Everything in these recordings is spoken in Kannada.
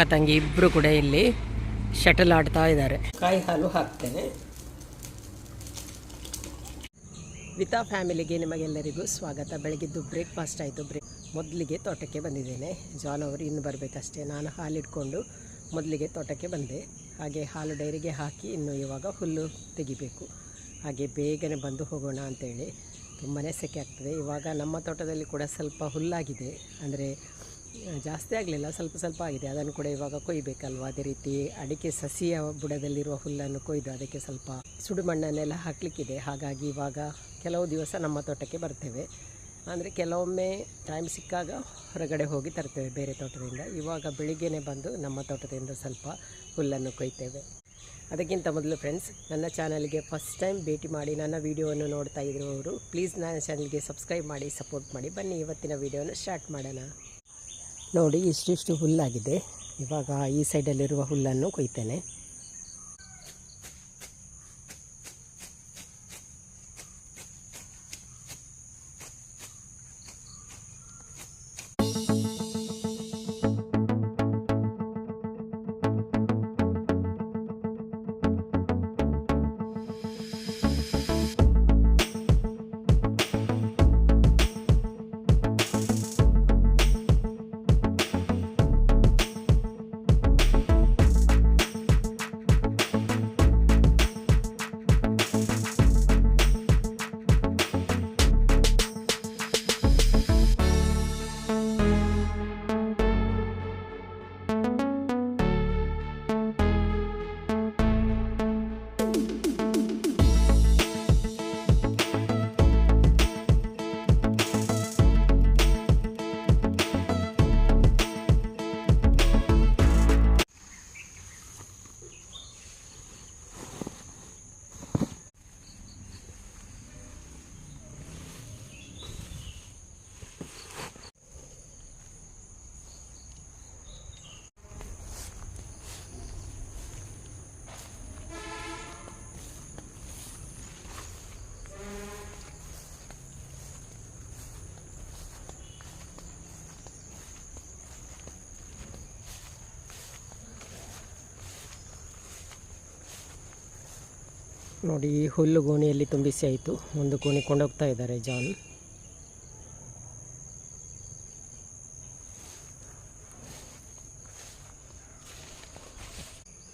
ಅಕ್ಕ ತಂಗಿ ಇಬ್ಬರು ಕೂಡ ಇಲ್ಲಿ ಶಟಲ್ ಆಡ್ತಾ ಇದ್ದಾರೆ. ಕಾಯಿ ಹಾಲು ಹಾಕ್ತೇನೆ. ವಿತಾ ಫ್ಯಾಮಿಲಿಗೆ ನಿಮಗೆಲ್ಲರಿಗೂ ಸ್ವಾಗತ. ಬೆಳಗ್ಗೆದ್ದು ಬ್ರೇಕ್ಫಾಸ್ಟ್ ಆಯಿತು. ಬ್ರೇಕ್ ಮೊದಲಿಗೆ ತೋಟಕ್ಕೆ ಬಂದಿದ್ದೇನೆ. ಜಾನ್ ಅವರು ಇನ್ನು ಬರಬೇಕಷ್ಟೇ. ನಾನು ಹಾಲಿಟ್ಕೊಂಡು ಮೊದಲಿಗೆ ತೋಟಕ್ಕೆ ಬಂದೆ. ಹಾಗೆ ಹಾಲು ಡೈರಿಗೆ ಹಾಕಿ ಇನ್ನು ಇವಾಗ ಹುಲ್ಲು ತೆಗಿಬೇಕು. ಹಾಗೆ ಬೇಗನೆ ಬಂದು ಹೋಗೋಣ ಅಂತೇಳಿ ತುಂಬಾ ಸೆಕೆ ಆಗ್ತದೆ. ಇವಾಗ ನಮ್ಮ ತೋಟದಲ್ಲಿ ಕೂಡ ಸ್ವಲ್ಪ ಹುಲ್ಲಾಗಿದೆ. ಅಂದರೆ ಜಾಸ್ತಿ ಆಗಲಿಲ್ಲ, ಸ್ವಲ್ಪ ಸ್ವಲ್ಪ ಆಗಿದೆ. ಅದನ್ನು ಕೂಡ ಇವಾಗ ಕೊಯ್ಬೇಕಲ್ವ? ಅದೇ ರೀತಿ ಅಡಿಕೆ ಸಸಿಯ ಬುಡದಲ್ಲಿರುವ ಹುಲ್ಲನ್ನು ಕೊಯ್ದು ಅದಕ್ಕೆ ಸ್ವಲ್ಪ ಸುಡು ಮಣ್ಣನ್ನೆಲ್ಲ ಹಾಕಲಿಕ್ಕಿದೆ. ಹಾಗಾಗಿ ಇವಾಗ ಕೆಲವು ದಿವಸ ನಮ್ಮ ತೋಟಕ್ಕೆ ಬರ್ತೇವೆ. ಅಂದರೆ ಕೆಲವೊಮ್ಮೆ ಟೈಮ್ ಸಿಕ್ಕಾಗ ಹೊರಗಡೆ ಹೋಗಿ ತರ್ತೇವೆ, ಬೇರೆ ತೋಟದಿಂದ. ಇವಾಗ ಬೆಳಿಗ್ಗೆನೇ ಬಂದು ನಮ್ಮ ತೋಟದಿಂದ ಸ್ವಲ್ಪ ಹುಲ್ಲನ್ನು ಕೊಯ್ತೇವೆ. ಅದಕ್ಕಿಂತ ಮೊದಲು ಫ್ರೆಂಡ್ಸ್ ನನ್ನ ಚಾನಲ್ಗೆ ಫಸ್ಟ್ ಟೈಮ್ ಭೇಟಿ ಮಾಡಿ ನನ್ನ ವೀಡಿಯೋವನ್ನು ನೋಡ್ತಾ ಇರುವವರು ಪ್ಲೀಸ್ ನನ್ನ ಚಾನಲ್ಗೆ ಸಬ್ಸ್ಕ್ರೈಬ್ ಮಾಡಿ ಸಪೋರ್ಟ್ ಮಾಡಿ. ಬನ್ನಿ, ಇವತ್ತಿನ ವೀಡಿಯೋನ ಸ್ಟಾರ್ಟ್ ಮಾಡೋಣ. ನೋಡಿ ಇಷ್ಟಿಷ್ಟು ಹುಲ್ಲಾಗಿದೆ. ಇವಾಗ ಈ ಸೈಡಲ್ಲಿರುವ ಹುಲ್ಲನ್ನು ಕೊಯ್ತೇನೆ. ನೋಡಿ, ಈ ಹುಲ್ಲು ಗೋಣಿಯಲ್ಲಿ ತುಂಬಿಸಿ ಆಯಿತು. ಒಂದು ಗೋಣಿ ಕೊಂಡೋಗ್ತಾ ಇದ್ದಾರೆ ಜಾನ್.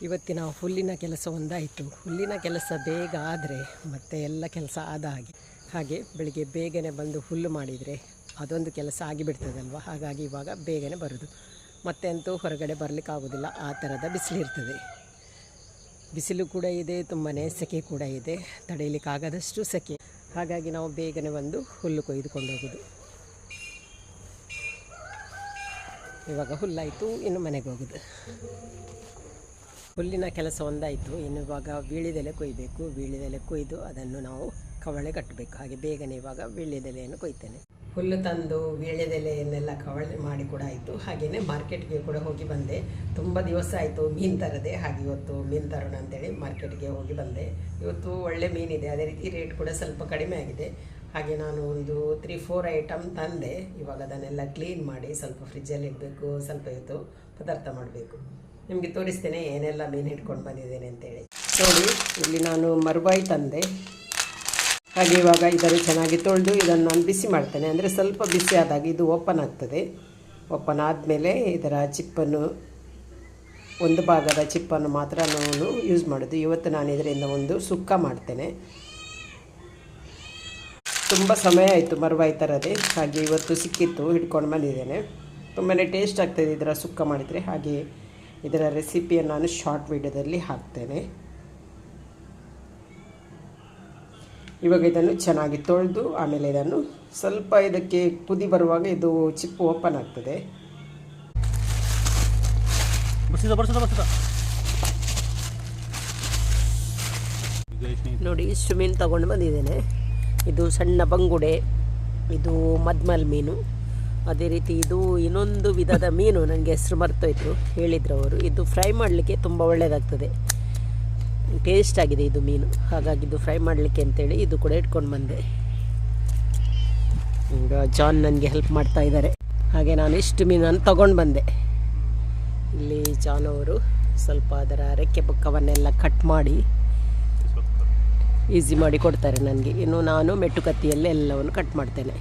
ಇವತ್ತಿನ ಹುಲ್ಲಿನ ಕೆಲಸ ಒಂದಾಯಿತು. ಹುಲ್ಲಿನ ಕೆಲಸ ಬೇಗ ಆದರೆ ಮತ್ತೆ ಎಲ್ಲ ಕೆಲಸ ಆದ ಹಾಗೆ. ಹಾಗೆ ಬೆಳಿಗ್ಗೆ ಬೇಗನೆ ಬಂದು ಹುಲ್ಲು ಮಾಡಿದರೆ ಅದೊಂದು ಕೆಲಸ ಆಗಿಬಿಡ್ತದಲ್ವ? ಹಾಗಾಗಿ ಇವಾಗ ಬೇಗನೆ ಬರೋದು. ಮತ್ತೆ ಅಂತೂ ಹೊರಗಡೆ ಬರಲಿಕ್ಕಾಗೋದಿಲ್ಲ. ಆ ಥರದ ಬಿಸಿಲಿರ್ತದೆ. ಬಿಸಿಲು ಕೂಡ ಇದೆ ತುಂಬಾ ಸೆಕೆ ಕೂಡ ಇದೆ. ತಡೆಯಲಿಕ್ಕಾಗದಷ್ಟು ಸೆಕೆ. ಹಾಗಾಗಿ ನಾವು ಬೇಗನೆ ಬಂದು ಹುಲ್ಲು ಕೊಯ್ದುಕೊಂಡು ಹೋಗೋದು. ಇವಾಗ ಹುಲ್ಲಾಯಿತು, ಇನ್ನು ಮನೆಗೆ ಹೋಗೋದು. ಹುಲ್ಲಿನ ಕೆಲಸ ಒಂದಾಯಿತು, ಇನ್ನು ಇವಾಗ ವೀಳ್ಯದೆಲೆ ಕೊಯ್ಬೇಕು. ವೀಳಿದೆಲೆ ಕೊಯ್ದು ಅದನ್ನು ನಾವು ಕವಳೆ ಕಟ್ಟಬೇಕು. ಹಾಗೆ ಬೇಗನೆ ಇವಾಗ ವೀಳ್ಯದೆಲೆಯನ್ನು ಕೊಯ್ತೇನೆ. ಹುಲ್ಲು ತಂದು ವೀಳ್ಯದೆಲೆಯನ್ನೆಲ್ಲ ಕವಳೆ ಮಾಡಿ ಕೂಡ ಆಯಿತು. ಹಾಗೆಯೇ ಮಾರ್ಕೆಟ್ಗೆ ಕೂಡ ಹೋಗಿ ಬಂದೆ. ತುಂಬ ದಿವಸ ಆಯಿತು ಮೀನು ತರದೆ. ಹಾಗೆ ಇವತ್ತು ಮೀನು ತರೋಣ ಅಂತೇಳಿ ಮಾರ್ಕೆಟ್ಗೆ ಹೋಗಿ ಬಂದೆ. ಇವತ್ತು ಒಳ್ಳೆ ಮೀನಿದೆ ಅದೇ ರೀತಿ ರೇಟ್ ಕೂಡ ಸ್ವಲ್ಪ ಕಡಿಮೆ ಆಗಿದೆ. ಹಾಗೆ ನಾನು ಒಂದು ತ್ರೀ ಫೋರ್ ಐಟಮ್ ತಂದೆ. ಇವಾಗ ಅದನ್ನೆಲ್ಲ ಕ್ಲೀನ್ ಮಾಡಿ ಸ್ವಲ್ಪ ಫ್ರಿಜ್ಜಲ್ಲಿ ಇಡಬೇಕು, ಸ್ವಲ್ಪ ಇವತ್ತು ಪದಾರ್ಥ ಮಾಡಬೇಕು. ನಿಮಗೆ ತೋರಿಸ್ತೇನೆ ಏನೆಲ್ಲ ಮೀನು ಹಿಡ್ಕೊಂಡು ಬಂದಿದ್ದೇನೆ ಅಂತೇಳಿ. ನೋಡಿ, ಇಲ್ಲಿ ನಾನು ಮರುಬಾಯಿ ತಂದೆ. ಹಾಗೆ ಇವಾಗ ಇದನ್ನು ಚೆನ್ನಾಗಿ ತೊಳೆದು ಇದನ್ನು ನಾನು ಬಿಸಿ ಮಾಡ್ತೇನೆ. ಅಂದರೆ ಸ್ವಲ್ಪ ಬಿಸಿ ಆದಾಗ ಇದು ಓಪನ್ ಆಗ್ತದೆ. ಓಪನ್ ಆದಮೇಲೆ ಇದರ ಚಿಪ್ಪನ್ನು, ಒಂದು ಭಾಗದ ಚಿಪ್ಪನ್ನು ಮಾತ್ರ ನಾನು ಯೂಸ್ ಮಾಡೋದು. ಇವತ್ತು ನಾನು ಇದರಿಂದ ಒಂದು ಸುಕ್ಕ ಮಾಡ್ತೇನೆ. ತುಂಬ ಸಮಯ ಆಯಿತು ಮರುವಾಯಿ ಥರದೇ ಹಾಗೆ ಇವತ್ತು ಸಿಕ್ಕಿತ್ತು, ಹಿಡ್ಕೊಂಡು ಬಂದಿದ್ದೇನೆ. ತುಂಬಾ ಟೇಸ್ಟ್ ಆಗ್ತದೆ ಇದರ ಸುಕ್ಕ ಮಾಡಿದರೆ. ಹಾಗೆ ಇದರ ರೆಸಿಪಿಯನ್ನು ನಾನು ಶಾರ್ಟ್ ವಿಡಿಯೋದಲ್ಲಿ ಹಾಕ್ತೇನೆ. ಇವಾಗ ಇದನ್ನು ಚೆನ್ನಾಗಿ ತೊಳೆದು ಆಮೇಲೆ ಇದನ್ನು ಸ್ವಲ್ಪ ಇದಕ್ಕೆ ಕುದಿ ಬರುವಾಗ ಇದು ಚಿಪ್ಪು ಓಪನ್ ಆಗ್ತದೆ. ನೋಡಿ ಇಷ್ಟು ಮೀನು ತಗೊಂಡು ಬಂದಿದ್ದೇನೆ. ಇದು ಸಣ್ಣ ಬಂಗುಡೆ ಇದು ಮದ್ಮಲ್ ಮೀನು. ಅದೇ ರೀತಿ ಇದು ಇನ್ನೊಂದು ವಿಧದ ಮೀನು ನನಗೆ ಹೆಸರು ಮರ್ತೋಯ್ತು ಹೇಳಿದ್ರು ಅವರು. ಇದು ಫ್ರೈ ಮಾಡಲಿಕ್ಕೆ ತುಂಬ ಒಳ್ಳೆಯದಾಗ್ತದೆ ಟೇಸ್ಟ್ ಆಗಿದೆ ಇದು ಮೀನು. ಹಾಗಾಗಿ ಇದು ಫ್ರೈ ಮಾಡಲಿಕ್ಕೆ ಅಂತೇಳಿ ಇದು ಕೂಡ ಇಟ್ಕೊಂಡು ಬಂದೆ. ಈಗ ಜಾನ್ ನನಗೆ ಹೆಲ್ಪ್ ಮಾಡ್ತಾ ಇದ್ದಾರೆ. ಹಾಗೆ ನಾನು ಇಷ್ಟು ಮೀನನ್ನು ತಗೊಂಡು ಬಂದೆ. ಇಲ್ಲಿ ಜಾನ್ ಅವರು ಸ್ವಲ್ಪ ಅದರ ರೆಕ್ಕೆ ಪಕ್ಕವನ್ನೆಲ್ಲ ಕಟ್ ಮಾಡಿ ಈಸಿ ಮಾಡಿ ಕೊಡ್ತಾರೆ ನನಗೆ. ಇನ್ನು ನಾನು ಮೆಟ್ಟು ಕತ್ತಿಯಲ್ಲೇ ಎಲ್ಲವನ್ನು ಕಟ್ ಮಾಡ್ತೇನೆ.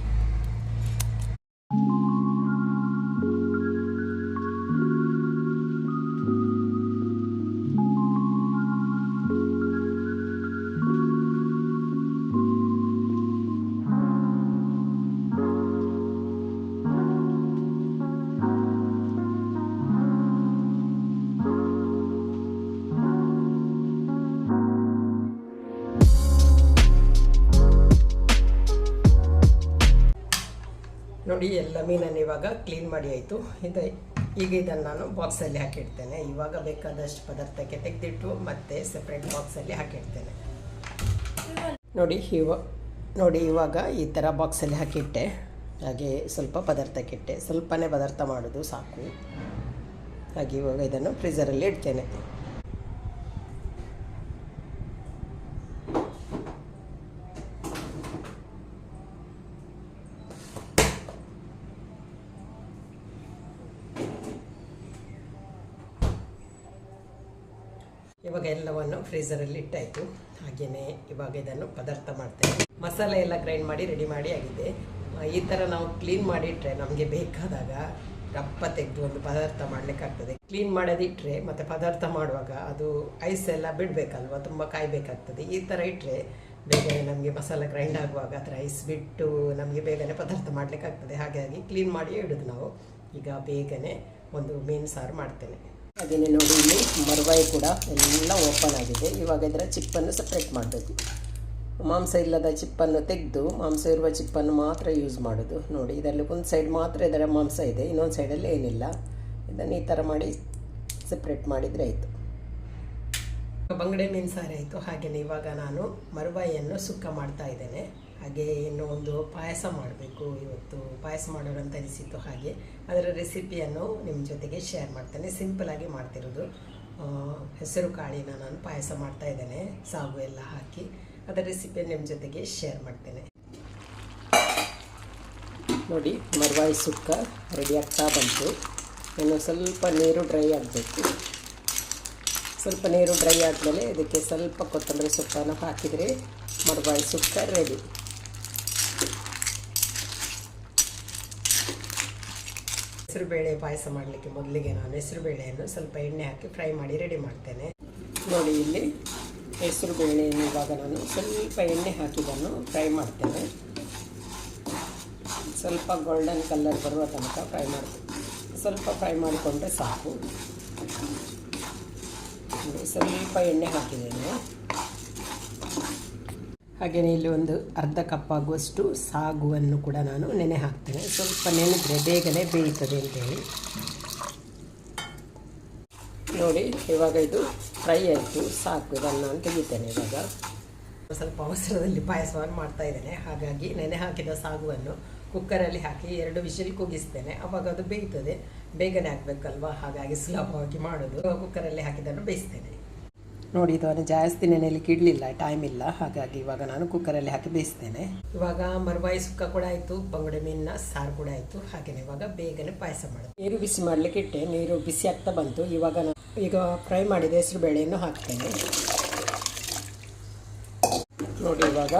ಮೀನನ್ನು ಇವಾಗ ಕ್ಲೀನ್ ಮಾಡಿ ಆಯಿತು. ಇದು ಈಗ ಇದನ್ನು ನಾನು ಬಾಕ್ಸಲ್ಲಿ ಹಾಕಿಡ್ತೇನೆ. ಇವಾಗ ಬೇಕಾದಷ್ಟು ಪದಾರ್ಥಕ್ಕೆ ತೆಗೆದಿಟ್ಟು ಮತ್ತೆ ಸಪ್ರೇಟ್ ಬಾಕ್ಸಲ್ಲಿ ಹಾಕಿಡ್ತೇನೆ. ನೋಡಿ ಇವ, ನೋಡಿ ಇವಾಗ ಈ ಥರ ಬಾಕ್ಸಲ್ಲಿ ಹಾಕಿಟ್ಟೆ. ಹಾಗೆ ಸ್ವಲ್ಪ ಪದಾರ್ಥಕ್ಕಿಟ್ಟೆ ಸ್ವಲ್ಪನೇ ಪದಾರ್ಥ ಮಾಡೋದು ಸಾಕು. ಹಾಗೆ ಇವಾಗ ಇದನ್ನು ಫ್ರೀಝರಲ್ಲಿ ಇಡ್ತೇನೆ. ಇವಾಗ ಎಲ್ಲವನ್ನು ಫ್ರೀಸರಲ್ಲಿ ಇಟ್ಟಾಯಿತು. ಹಾಗೆಯೇ ಇವಾಗ ಇದನ್ನು ಪದಾರ್ಥ ಮಾಡ್ತೇವೆ. ಮಸಾಲೆ ಎಲ್ಲ ಗ್ರೈಂಡ್ ಮಾಡಿ ರೆಡಿ ಮಾಡಿ ಆಗಿದೆ. ಈ ಥರ ನಾವು ಕ್ಲೀನ್ ಮಾಡಿಟ್ರೆ ನಮಗೆ ಬೇಕಾದಾಗ ರಪ್ಪ ತೆಗೆದು ಒಂದು ಪದಾರ್ಥ ಮಾಡಲಿಕ್ಕಾಗ್ತದೆ ಕ್ಲೀನ್ ಮಾಡೋದಿಟ್ರೆ ಮತ್ತು ಪದಾರ್ಥ ಮಾಡುವಾಗ ಅದು ಐಸ್ ಎಲ್ಲ ಬಿಡಬೇಕಲ್ವ? ತುಂಬ ಕಾಯಬೇಕಾಗ್ತದೆ. ಈ ಥರ ಇಟ್ಟರೆ ಬೇಗನೆ ನಮಗೆ ಮಸಾಲೆ ಗ್ರೈಂಡ್ ಆಗುವಾಗ ಅದರ ಐಸ್ ಬಿಟ್ಟು ನಮಗೆ ಬೇಗನೆ ಪದಾರ್ಥ ಮಾಡಲಿಕ್ಕಾಗ್ತದೆ ಹಾಗಾಗಿ ಕ್ಲೀನ್ ಮಾಡಿ ಇಡೋದು ನಾವು. ಈಗ ಬೇಗನೆ ಒಂದು ಮೀನು ಸಾರು ಮಾಡ್ತೇನೆ. ಹಾಗೆಯೇ ನೋಡಿ ಇಲ್ಲಿ ಮರವಾಯಿ ಕೂಡ ಎಲ್ಲ ಓಪನ್ ಆಗಿದೆ. ಇವಾಗ ಇದರ ಚಿಪ್ಪನ್ನು ಸಪ್ರೇಟ್ ಮಾಡಬೇಕು. ಮಾಂಸ ಇಲ್ಲದ ಚಿಪ್ಪನ್ನು ತೆಗೆದು, ಮಾಂಸ ಇರುವ ಚಿಪ್ಪನ್ನು ಮಾತ್ರ ಯೂಸ್ ಮಾಡೋದು. ನೋಡಿ, ಇದರಲ್ಲಿ ಒಂದು ಸೈಡ್ ಮಾತ್ರ ಇದರ ಮಾಂಸ ಇದೆ, ಇನ್ನೊಂದು ಸೈಡಲ್ಲಿ ಏನಿಲ್ಲ. ಇದನ್ನು ಈ ಥರ ಮಾಡಿ ಸಪ್ರೇಟ್ ಮಾಡಿದರೆ ಆಯಿತು. ಬಂಗಡೆ ಮೀನು ಸಾರಿ ಆಯಿತು. ಹಾಗೆಯೇ ಇವಾಗ ನಾನು ಮರವಾಯಿಯನ್ನು ಸುಕ್ಕ ಮಾಡ್ತಾ ಇದ್ದೇನೆ. ಹಾಗೆ ಇನ್ನೂ ಒಂದು ಪಾಯಸ ಮಾಡಬೇಕು ಇವತ್ತು. ಪಾಯಸ ಮಾಡೋಣ ಅಂತ ಅನಿಸಿತ್ತು ಹಾಗೆ. ಅದರ ರೆಸಿಪಿಯನ್ನು ನಿಮ್ಮ ಜೊತೆಗೆ ಶೇರ್ ಮಾಡ್ತೇನೆ. ಸಿಂಪಲಾಗಿ ಮಾಡ್ತಿರೋದು. ಹೆಸರು ಕಾಳಿನ ನಾನು ಪಾಯಸ ಮಾಡ್ತಾ ಇದ್ದೇನೆ. ಸಾಗು ಎಲ್ಲ ಹಾಕಿ ಅದರ ರೆಸಿಪಿಯನ್ನು ನಿಮ್ಮ ಜೊತೆಗೆ ಶೇರ್ ಮಾಡ್ತೇನೆ. ನೋಡಿ, ಮರವಾಯಿ ಸುಕ್ಕ ರೆಡಿ ಆಗ್ತಾ ಬಂತು. ಇನ್ನು ಸ್ವಲ್ಪ ನೀರು ಡ್ರೈ ಆಗಬೇಕು. ಸ್ವಲ್ಪ ನೀರು ಡ್ರೈ ಆದಮೇಲೆ ಇದಕ್ಕೆ ಸ್ವಲ್ಪ ಕೊತ್ತಂಬರಿ ಸೊಪ್ಪನ್ನು ಹಾಕಿದರೆ ಮರವಾಯಿ ಸುಕ್ಕ ರೆಡಿ ಹೆಸರುಬೇಳೆ ಪಾಯಸ ಮಾಡಲಿಕ್ಕೆ ಮೊದಲಿಗೆ ನಾನು ಹೆಸರುಬೇಳೆಯನ್ನು ಸ್ವಲ್ಪ ಎಣ್ಣೆ ಹಾಕಿ ಫ್ರೈ ಮಾಡಿ ರೆಡಿ ಮಾಡ್ತೇನೆ. ನೋಡಿ ಇಲ್ಲಿ ಹೆಸರುಬೇಳೆಯನ್ನು ಇವಾಗ ನಾನು ಸ್ವಲ್ಪ ಎಣ್ಣೆ ಹಾಕಿದನ್ನು ಫ್ರೈ ಮಾಡ್ತೇನೆ. ಸ್ವಲ್ಪ ಗೋಲ್ಡನ್ ಕಲರ್ ಬರುವ ತನಕ ಫ್ರೈ ಮಾಡ್ತೀನಿ. ಸ್ವಲ್ಪ ಫ್ರೈ ಮಾಡಿಕೊಂಡ್ರೆ ಸಾಕು. ಸ್ವಲ್ಪ ಎಣ್ಣೆ ಹಾಕಿದ್ದೇನೆ. ಹಾಗೆಯೇ ಇಲ್ಲಿ ಒಂದು ಅರ್ಧ ಕಪ್ ಆಗುವಷ್ಟು ಸಾಗುವನ್ನು ಕೂಡ ನಾನು ನೆನೆ ಹಾಕ್ತೇನೆ. ಸ್ವಲ್ಪ ನೆನೆದ್ರೆ ಬೇಗನೆ ಬೇಯುತ್ತದೆ ಅಂತೇಳಿ ನೋಡಿ, ಇವಾಗ ಇದು ಫ್ರೈ ಆಯಿತು, ಸಾಕು, ಇದನ್ನು ನಾನು ತೆಗಿತೇನೆ ಇವಾಗ. ಸ್ವಲ್ಪ ಅವಸರದಲ್ಲಿ ಪಾಯಸವನ್ನು ಮಾಡ್ತಾ ಇದ್ದೇನೆ. ಹಾಗಾಗಿ ನೆನೆ ಹಾಕಿದ ಸಾಗುವನ್ನು ಕುಕ್ಕರಲ್ಲಿ ಹಾಕಿ ಎರಡು ವಿಷಲ್ ಕೂಗಿಸ್ತೇನೆ ಅವಾಗ ಅದು ಬೇಯ್ತದೆ ಬೇಗನೆ ಹಾಕಬೇಕಲ್ವಾ ಹಾಗಾಗಿ ಸುಲಭವಾಗಿ ಮಾಡೋದು. ಕುಕ್ಕರಲ್ಲಿ ಹಾಕಿದನ್ನು ಬೇಯಿಸ್ತೇನೆ. ನೋಡಿ ಅದನ್ನು ಜಾಸ್ತಿ ನೆನೆಯಲಿಕ್ಕೆ ಇಡಲಿಲ್ಲ ಟೈಮ್ ಇಲ್ಲ. ಹಾಗಾಗಿ ಇವಾಗ ನಾನು ಕುಕ್ಕರಲ್ಲಿ ಹಾಕಿ ಬೇಯಿಸ್ತೇನೆ. ಇವಾಗ ಮರವಾಯಿ ಸುಕ್ಕ ಕೂಡ ಆಯಿತು ಬಂಗುಡೆ ಮೀನಿನ ಸಾರು ಕೂಡ ಆಯಿತು. ಹಾಗೆಯೇ ಇವಾಗ ಬೇಗನೆ ಪಾಯಸ ಮಾಡೋದು. ನೀರು ಬಿಸಿ ಮಾಡಲಿಕ್ಕೆ ಇಟ್ಟೆ ನೀರು ಬಿಸಿ ಆಗ್ತಾ ಬಂತು. ಇವಾಗ ನಾನು ಈಗ ಫ್ರೈ ಮಾಡಿದ ಹೆಸರು ಬೇಳೆಯನ್ನು ಹಾಕ್ತೇನೆ. ನೋಡಿ ಇವಾಗ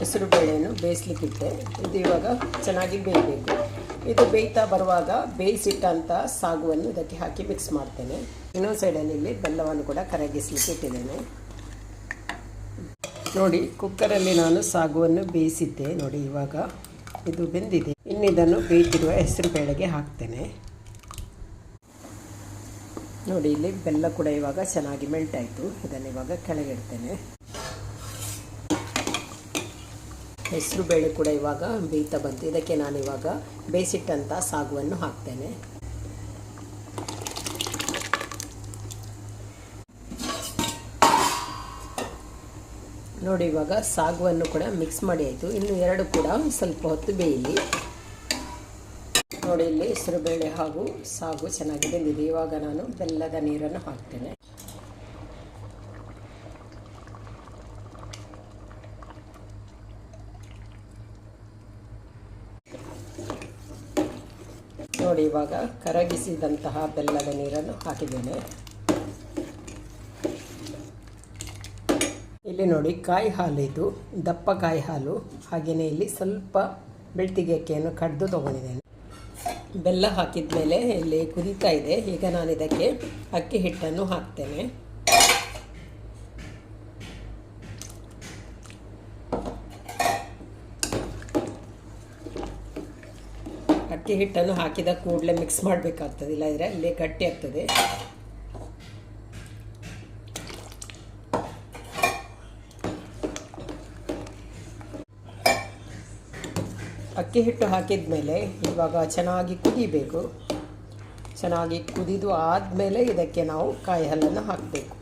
ಹೆಸರು ಬೇಳೆಯನ್ನು ಬೇಯಿಸ್ಲಿಕ್ಕಿಟ್ಟೆ ಇದು ಇವಾಗ ಚೆನ್ನಾಗಿ ಬೇಯಬೇಕು. ಇದು ಬೇಯ್ತಾ ಬರುವಾಗ ಬೇಯಿಸಿಟ್ಟಂಥ ಸಾಗುವನ್ನು ಇದಕ್ಕೆ ಹಾಕಿ ಮಿಕ್ಸ್ ಮಾಡ್ತೇನೆ. ಇನ್ನೊಂದು ಸೈಡಲ್ಲಿ ಇಲ್ಲಿ ಬೆಲ್ಲವನ್ನು ಕೂಡ ಕರಗಿಸಲಿಕ್ಕೆ ಇಟ್ಟಿದ್ದೇನೆ. ನೋಡಿ, ಕುಕ್ಕರಲ್ಲಿ ನಾನು ಸಾಗುವನ್ನು ಬೇಯಿಸಿದ್ದೆ. ನೋಡಿ, ಇವಾಗ ಇದು ಬೆಂದಿದೆ. ಇನ್ನಿದನ್ನು ಬೇಯಿಸಿರುವ ಹೆಸರು ಬೇಳೆಗೆ ಹಾಕ್ತೇನೆ. ನೋಡಿ, ಇಲ್ಲಿ ಬೆಲ್ಲ ಕೂಡ ಇವಾಗ ಚೆನ್ನಾಗಿ ಮೆಲ್ಟ್ ಆಯಿತು. ಇದನ್ನು ಇವಾಗ ಕೆಳಗಿಡ್ತೇನೆ ಹೆಸರು ಬೇಳೆ ಕೂಡ ಇವಾಗ ಬೇಯ್ತಾ ಬಂತು. ಇದಕ್ಕೆ ನಾನು ಇವಾಗ ಬೇಯಿಸಿಟ್ಟಂಥ ಸಾಗುವನ್ನು ಹಾಕ್ತೇನೆ. ನೋಡಿ, ಇವಾಗ ಸಾಗುವನ್ನು ಕೂಡ ಮಿಕ್ಸ್ ಮಾಡಿ ಆಯಿತು. ಇನ್ನು ಎರಡು ಕೂಡ ಸ್ವಲ್ಪ ಹೊತ್ತು ಬೇಯಲಿ. ನೋಡಿ, ಇಲ್ಲಿ ಹೆಸರುಬೇಳೆ ಹಾಗೂ ಸಾಗು ಚೆನ್ನಾಗಿ ಬೆಂದಿದೆ. ಇವಾಗ ನಾನು ಬೆಲ್ಲದ ನೀರನ್ನು ಹಾಕ್ತೇನೆ. ನೋಡಿ, ಇವಾಗ ಕರಗಿಸಿದಂತಹ ಬೆಲ್ಲದ ನೀರನ್ನು ಹಾಕಿದ್ದೇನೆ. ಇಲ್ಲಿ ನೋಡಿ ಕಾಯಿ ಹಾಲು ಇದು, ದಪ್ಪ ಕಾಯಿ ಹಾಲು. ಹಾಗೆಯೇ ಇಲ್ಲಿ ಸ್ವಲ್ಪ ಬೆಳ್ತಿಗೆ ಅಕ್ಕಿಯನ್ನು ಕಡ್ದು ತೊಗೊಂಡಿದ್ದೇನೆ. ಬೆಲ್ಲ ಹಾಕಿದ ಮೇಲೆ ಇಲ್ಲಿ ಕುದೀತಾ ಇದೆ. ಈಗ ನಾನು ಇದಕ್ಕೆ ಅಕ್ಕಿ ಹಿಟ್ಟನ್ನು ಹಾಕ್ತೇನೆ. ಅಕ್ಕಿ ಹಿಟ್ಟನ್ನು ಹಾಕಿದ ಕೂಡಲೇ ಮಿಕ್ಸ್ ಮಾಡಬೇಕಾಗ್ತದೆ. ಇಲ್ಲದ್ರೆ ಅಲ್ಲಿ ಗಟ್ಟಿ ಆಗ್ತದೆ. ಅಕ್ಕಿ ಹಿಟ್ಟು ಹಾಕಿದ ಮೇಲೆ ಇವಾಗ ಚೆನ್ನಾಗಿ ಕುದಿಬೇಕು. ಚೆನ್ನಾಗಿ ಕುದಿದು ಆದಮೇಲೆ ಇದಕ್ಕೆ ನಾವು ಕಾಯಿ ಹಾಲನ್ನು ಹಾಕಬೇಕು.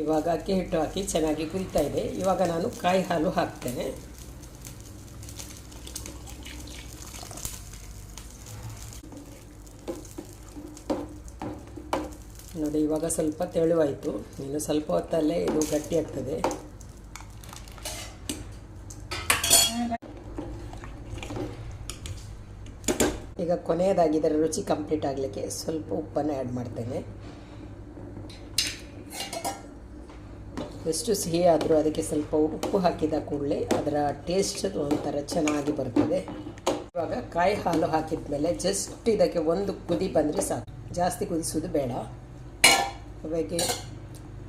ಇವಾಗ ಅಕ್ಕಿ ಹಿಟ್ಟು ಹಾಕಿ ಚೆನ್ನಾಗಿ ಕುದಿತಾ ಇದೆ. ಇವಾಗ ನಾನು ಕಾಯಿ ಹಾಲು ಹಾಕ್ತೇನೆ. ನೋಡಿ, ಇವಾಗ ಸ್ವಲ್ಪ ತೆಳುವಾಯಿತು. ಇನ್ನು ಸ್ವಲ್ಪ ಹೊತ್ತಲ್ಲೇ ಇದು ಗಟ್ಟಿ ಆಗ್ತದೆ. ಈಗ ಕೊನೆಯದಾಗಿ ಇದರ ರುಚಿ ಕಂಪ್ಲೀಟ್ ಆಗಲಿಕ್ಕೆ ಸ್ವಲ್ಪ ಉಪ್ಪನ್ನು ಆ್ಯಡ್ ಮಾಡ್ತೇನೆ. ಎಷ್ಟು ಸಿಹಿ ಆದರೂ ಅದಕ್ಕೆ ಸ್ವಲ್ಪ ಉಪ್ಪು ಹಾಕಿದ ಕೂಡಲೇ ಅದರ ಟೇಸ್ಟ್ ಒಂಥರ ಚೆನ್ನಾಗಿ ಬರ್ತದೆ. ಇವಾಗ ಕಾಯಿ ಹಾಲು ಹಾಕಿದ ಮೇಲೆ ಜಸ್ಟ್ ಇದಕ್ಕೆ ಒಂದು ಕುದಿ ಬಂದರೆ ಸಾಕು. ಜಾಸ್ತಿ ಕುದಿಸೋದು ಬೇಡ. ಹಾಗೆ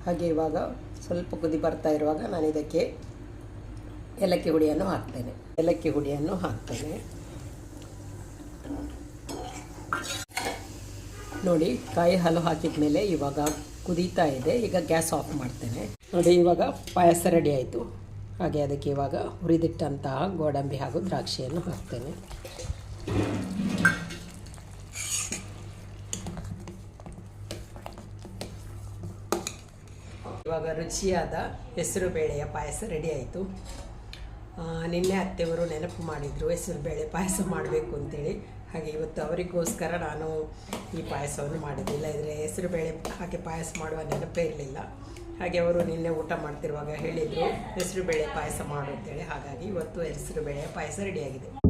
ಹಾಗೆ ಇವಾಗ ಸ್ವಲ್ಪ ಕುದಿ ಬರ್ತಾ ಇರುವಾಗ ನಾನು ಇದಕ್ಕೆ ಏಲಕ್ಕಿ ಹುಡಿಯನ್ನು ಹಾಕ್ತೇನೆ. ಏಲಕ್ಕಿ ಹುಡಿಯನ್ನು ಹಾಕ್ತೇನೆ. ನೋಡಿ, ಕಾಯಿ ಹಾಲು ಹಾಕಿದ ಮೇಲೆ ಇವಾಗ ಕುದೀತಾ ಇದೆ. ಈಗ ಗ್ಯಾಸ್ ಆಫ್ ಮಾಡ್ತೇನೆ. ನೋಡಿ, ಇವಾಗ ಪಾಯಸ ರೆಡಿ ಆಯಿತು. ಹಾಗೆ ಅದಕ್ಕೆ ಇವಾಗ ಹುರಿದಿಟ್ಟಂತಹ ಗೋಡಂಬಿ ಹಾಗೂ ದ್ರಾಕ್ಷಿಯನ್ನು ಹಾಕ್ತೇನೆ. ಇವಾಗ ರುಚಿಯಾದ ಹೆಸರು ಬೇಳೆಯ ಪಾಯಸ ರೆಡಿ ಆಯಿತು. ನಿನ್ನೆ ಅತ್ತೆಯವರು ನೆನಪು ಮಾಡಿದರು, ಹೆಸರು ಬೇಳೆ ಪಾಯಸ ಮಾಡಬೇಕು ಅಂತೇಳಿ. ಹಾಗೆ ಇವತ್ತು ಅವರಿಗೋಸ್ಕರ ನಾನು ಈ ಪಾಯಸವನ್ನು ಮಾಡಿದ್ದಿಲ್ಲ ಇದ್ರೆ ಹೆಸರು ಬೇಳೆ ಹಾಗೆ ಪಾಯಸ ಮಾಡುವ ನೆನಪೇ ಇರಲಿಲ್ಲ. ಹಾಗೆ ಅವರು ನಿನ್ನೆ ಊಟ ಮಾಡ್ತಿರುವಾಗ ಹೇಳಿದರು, ಹೆಸರು ಬೇಳೆ ಪಾಯಸ ಮಾಡು ಅಂತೇಳಿ. ಹಾಗಾಗಿ ಇವತ್ತು ಹೆಸರು ಬೇಳೆ ಪಾಯಸ ರೆಡಿಯಾಗಿದೆ